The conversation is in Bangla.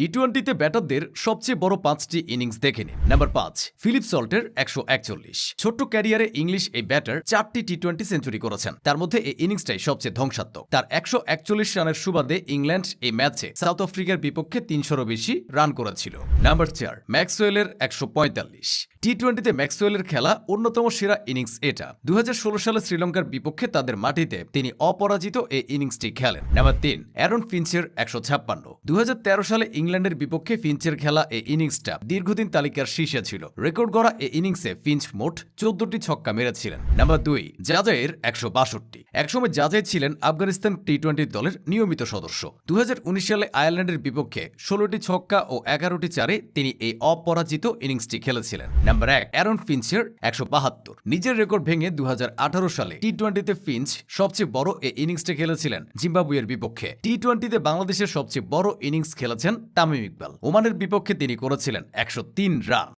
টি টোয়েন্টিতে ব্যাটারদের সবচেয়ে বড় পাঁচটি ইনিংস দেখে নিন। নাম্বার পাঁচ ফিলিপ সল্টের একশো একচল্লিশ। ছোট্ট ক্যারিয়ারে ইংলিশ এই ব্যাটার চারটি টি টোয়েন্টি সেঞ্চুরি করেছেন। তার মধ্যে এই ইনিংসটাই সবচেয়ে ধ্বংসাত্মক। তার একশো একচল্লিশ রানের সুবাদে ইংল্যান্ড এই ম্যাচে সাউথ আফ্রিকার বিপক্ষে তিনশোরও বেশি রান করেছিল। নাম্বার চার ম্যাক্সওয়েলের একশো পঁয়তাল্লিশ। টি টোয়েন্টিতে ম্যাক্সওয়েলের খেলা অন্যতম সেরা ইনিংস এটা। দু হাজার ষোলো সালে শ্রীলঙ্কার বিপক্ষে তাদের মাটিতে তিনি অপরাজিত এই ইনিংসটি খেলেন। নাম্বার তিন অ্যারন ফিঞ্চের একশো ছাপ্পান্ন। দু সালে ইংল্যান্ডের বিপক্ষে ফিঞ্চের খেলা এ ইনিংসটা দীর্ঘদিন তালিকার শীর্ষে ছিল। রেকর্ড গড়া এ ইনিংসে ফিঞ্চ মোট চোদ্দটি ছক্কা মেরেছিলেন। নাম্বার দুই জাজাইয়ের একশো বাষট্টি। একসময় জাজাই ছিলেন আফগানিস্তান টি টোয়েন্টি দলের নিয়মিত সদস্য। দু হাজার উনিশ সালে আয়ারল্যান্ডের বিপক্ষে ষোলোটি ছক্কা ও এগারোটি চারে তিনি এই অপরাজিত ইনিংসটি খেলেছিলেন। নাম্বার এক, অ্যারন ফিঞ্চের একশো বাহাত্তর। নিজের রেকর্ড ভেঙে দু হাজার আঠারো সালে টি টোয়েন্টিতে ফিঞ্চ সবচেয়ে বড় এই ইনিংসটি খেলেছিলেন জিম্বাবুয়ের বিপক্ষে। টি টোয়েন্টিতে বাংলাদেশের সবচেয়ে বড় ইনিংস খেলেছেন তামিম ইকবাল। ওমানের বিপক্ষে তিনি করেছিলেন একশো তিন রান।